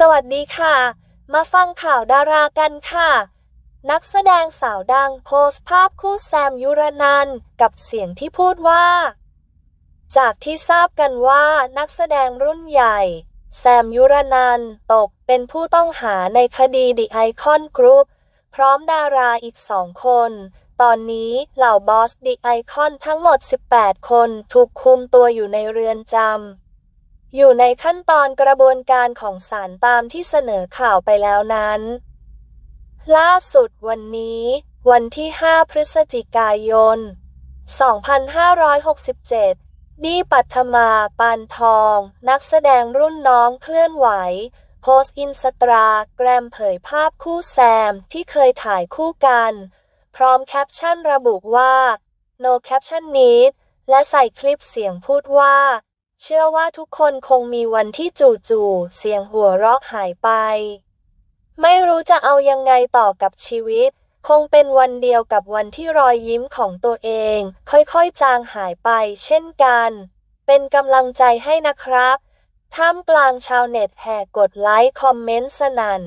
สวัสดีค่ะ มาฟังข่าวดารากันค่ะ นักแสดงสาวดังโพสต์ภาพคู่แซมยุรนันกับเสียงที่พูดว่า จากที่ทราบกันว่านักแสดงรุ่นใหญ่ แซมยุรนันตกเป็นผู้ต้องหาในคดี The Icon Group พร้อมดาราอีกสองคน ตอนนี้เหล่าบอส The Icon ทั้งหมด 18 คนถูกคุมตัวอยู่ในเรือนจำ อยู่ในขั้นตอนกระบวนการของศาลตามที่เสนอข่าวไปแล้วนั้น ล่าสุดวันนี้ วันที่ 5 พฤศจิกายน 2567 ดีปัทมา ปานทอง นักแสดงรุ่นน้องเคลื่อนไหว โพสต์อินสตาแกรมเผยภาพคู่แซมที่เคยถ่ายคู่กัน พร้อมแคปชั่นระบุว่า no caption need และใส่คลิปเสียงพูดว่า เชื่อว่าทุกคนคงมีวันที่จู่ๆเสียงหัวเราะหายไป ไม่รู้จะเอายังไงต่อกับชีวิต คงเป็นวันเดียวกับวันที่รอยยิ้มของตัวเอง ค่อยๆ จางหายไปเช่นกัน เป็นกำลังใจให้นะครับ ท่ามกลางชาวเน็ตแห่กดไลค์คอมเมนต์สนั่น